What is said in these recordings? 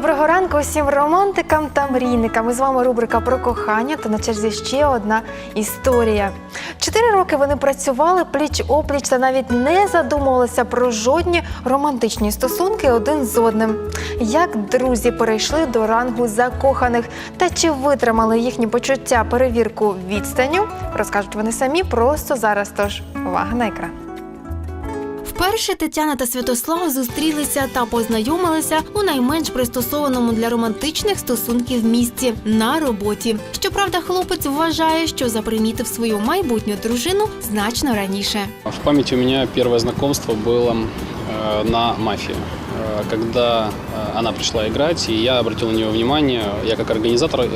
Доброго ранку усім романтикам та мрійникам. З вами рубрика про кохання та на черзі ще одна історія. Чотири роки вони працювали пліч опліч та навіть не задумувалися про жодні романтичні стосунки один з одним. Як друзі перейшли до рангу закоханих та чи витримали їхні почуття перевірку відстанню, розкажуть вони самі просто зараз. Тож увага на екран. Вперше Тетяна та Святослав зустрілися та познайомилися у найменш пристосованому для романтичних стосунків місці на роботі. Щоправда, хлопець вважає, що запримітив свою майбутню дружину значно раніше. В памяти у меня первое знакомство было э, на «Мафии», э, когда э, она пришла играть, и я обратил на нее внимание, я как организатор э,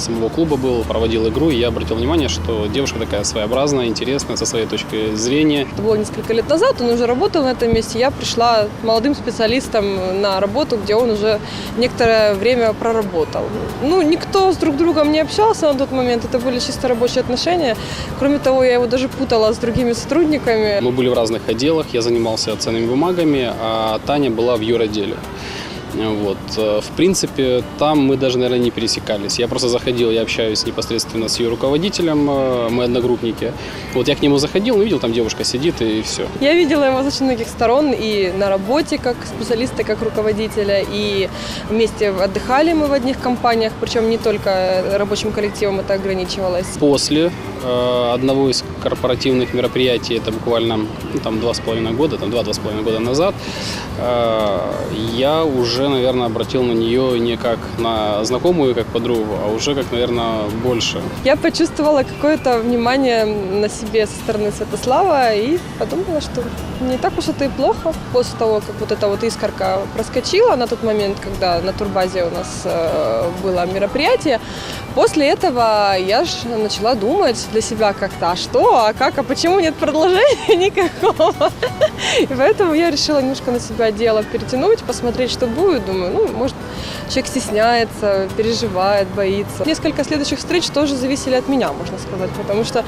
самого клуба был, проводил игру, и я обратил внимание, что девушка такая своеобразная, интересная, со своей точки зрения. Это было несколько лет назад, он уже работал на этом месте. Я пришла молодым специалистом на работу, где он уже некоторое время проработал. Ну, никто с друг другом не общался на тот момент, это были чисто рабочие отношения. Кроме того, я его даже путала с другими сотрудниками. Мы были в разных отделах, я занимался ценными бумагами, а Таня была в юроделе. Вот. э, В принципе, там мы даже, наверное, не пересекались. Я просто заходил, я общаюсь непосредственно с ее руководителем, э, мы одногруппники. Вот я к нему заходил, увидел, там девушка сидит и все. Я видела его с очень многих сторон и на работе как специалиста, как руководителя, и вместе отдыхали мы в одних компаниях, причем не только рабочим коллективом это ограничивалось. После э, одного из корпоративных мероприятий, это буквально ну, там два с половиной года, там два-два с половиной года назад, э, я уже, наверное, обратил на нее не как на знакомую, как подругу, а уже как, наверное, больше. Я почувствовала какое-то внимание на себе со стороны Святослава и подумала, что не так уж это и плохо. После того, как вот эта вот искорка проскочила на тот момент, когда на турбазе у нас э, было мероприятие, после этого я же начала думать для себя как-то, а что, а как, а почему нет продолжения никакого. И поэтому я решила немножко на себя дело перетянуть, посмотреть, что будет. Думаю, ну, может, человек стесняется, переживает, боится. Несколько следующих встреч тоже зависели от меня, можно сказать, потому что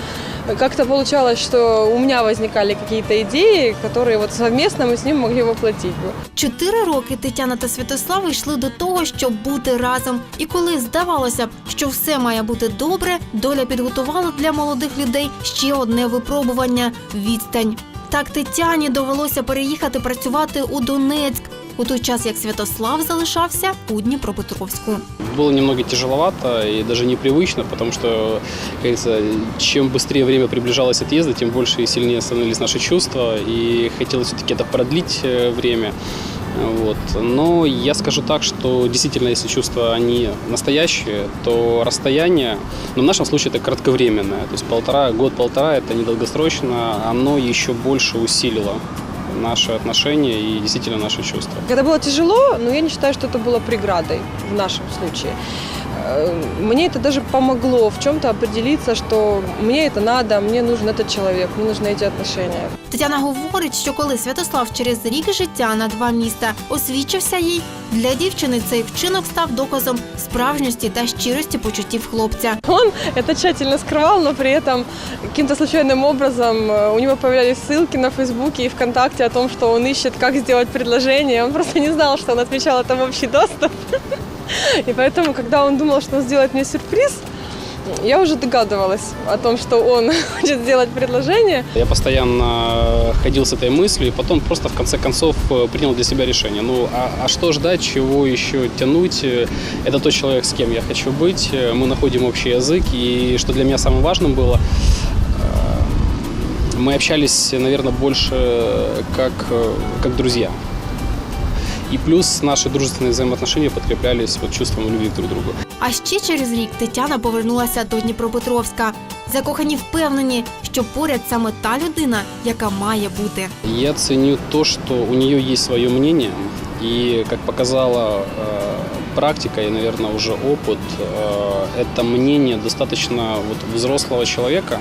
как-то получалось, что у меня возникали какие-то идеи, которые вот совместно мы с ним могли воплотить. бы. Чотири роки Тетяна та Святослав йшли до того, щоб бути разом. І коли здавалося б, що все має бути добре, доля підготувала для молодих людей ще одне випробування відстань. Так Тетяні довелося переїхати працювати у Донецьк, у той час як Святослав залишався у Дніпропетровську. Было немного тяжеловато и даже непривычно, потому что, как говорится, чем быстрее время приближалось отъезда, тем больше и сильнее становились наши чувства, и хотелось все-таки это продлить э, время. Вот. Но я скажу так, что действительно, если чувства они настоящие, то расстояние, ну, в нашем случае это кратковременное, то есть полтора, год-полтора, это недолгосрочно, оно еще больше усилило наши отношения и действительно наши чувства. Когда было тяжело, но я не считаю, что это было преградой в нашем случае. Э, Мне это даже помогло в чем-то определиться, что мне это надо, мне нужен этот человек, мне нужны эти отношения. Тетяна говорить, що коли Святослав через рік життя на два міста освічився їй, для дівчини цей вчинок став доказом справжності та щирості почуттів хлопця. Он это тщательно скрывал, но при этом каким-то случайным образом э, у него появлялись ссылки на Фейсбуке и ВКонтакте о том, что он ищет, как сделать предложение. Он просто не знал, что он отвечал это в общий доступ. И поэтому, когда он думал, что он сделает мне сюрприз, я уже догадывалась о том, что он хочет сделать предложение. Я постоянно ходил с этой мыслью, и потом просто в конце концов э, принял для себя решение. Ну, а, а что ждать, чего еще тянуть? Э, Это тот человек, с кем я хочу быть. Э, Мы находим общий язык, и что для меня самым важным было, мы общались, наверное, больше как, как друзья. И плюс наши дружественные взаимоотношения подкреплялись вот чувством любви к друг другу. А ще через рік Тетяна повернулася до Дніпропетровська. Закохані впевнені, що поряд саме та людина, яка має бути. Я ценю то, что у нее есть свое мнение, и, как показала э, практика и, наверное, уже опыт, э, это мнение достаточно вот, взрослого человека,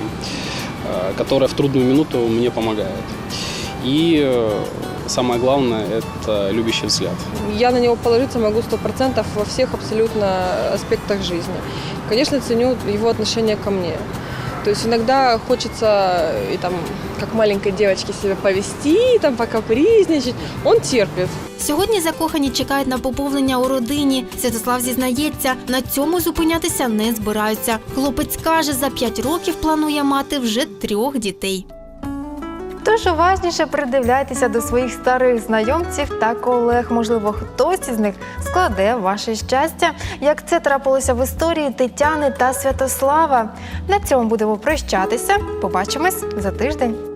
э, которое в трудную минуту мне помогает. И э, самое главное – это любящий взгляд. Я на него положиться могу сто процентов во всех абсолютно аспектах жизни. Конечно, ценю его отношение ко мне. То есть иногда хочется и там, как маленькой девочке себя повести, там покапризничать. Он терпит. Сьогодні закохані чекають на поповнення у родині. Святослав зізнається, на цьому зупинятися не збираються. Хлопець каже, за п'ять років планує мати вже трьох дітей. Тож уважніше придивляйтеся до своїх старих знайомців та колег. Можливо, хтось із них складе ваше щастя, як це трапилося в історії Тетяни та Святослава. На цьому будемо прощатися. Побачимось за тиждень.